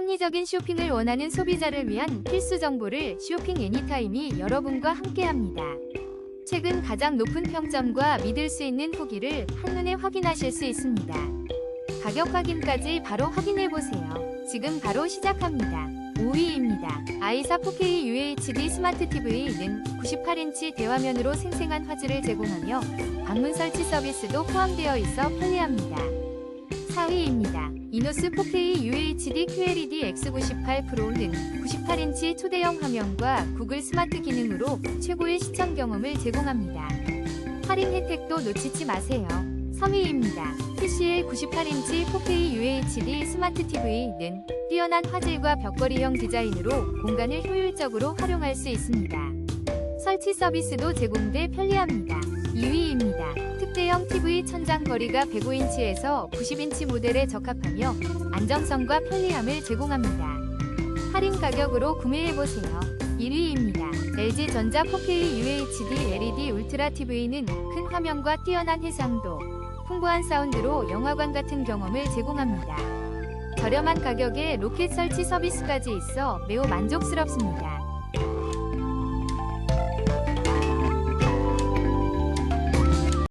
합리적인 쇼핑을 원하는 소비자를 위한 필수 정보를 쇼핑 애니타임이 여러분과 함께합니다. 최근 가장 높은 평점과 믿을 수 있는 후기를 한눈에 확인하실 수 있습니다. 가격 확인까지 바로 확인해 보세요. 지금 바로 시작합니다. 5위입니다. 아이사 4K UHD 스마트 TV는 98인치 대화면으로 생생한 화질을 제공하며 방문 설치 서비스도 포함되어 있어 편리합니다. 4위입니다. 이노스 4K UHD QLED X98 프로는 98인치 초대형 화면과 구글 스마트 기능으로 최고의 시청 경험을 제공합니다. 할인 혜택도 놓치지 마세요. 3위입니다. TCL 98인치 4K UHD 스마트 TV는 뛰어난 화질과 벽걸이형 디자인으로 공간을 효율적으로 활용할 수 있습니다. 설치 서비스도 제공돼 편리합니다. 2위입니다. 특대형 TV 천장 거리가 105인치에서 90인치 모델에 적합하며 안정성과 편리함을 제공합니다. 할인 가격으로 구매해보세요. 1위입니다. LG전자 4K UHD LED 울트라 TV는 큰 화면과 뛰어난 해상도, 풍부한 사운드로 영화관 같은 경험을 제공합니다. 저렴한 가격에 로켓 설치 서비스까지 있어 매우 만족스럽습니다.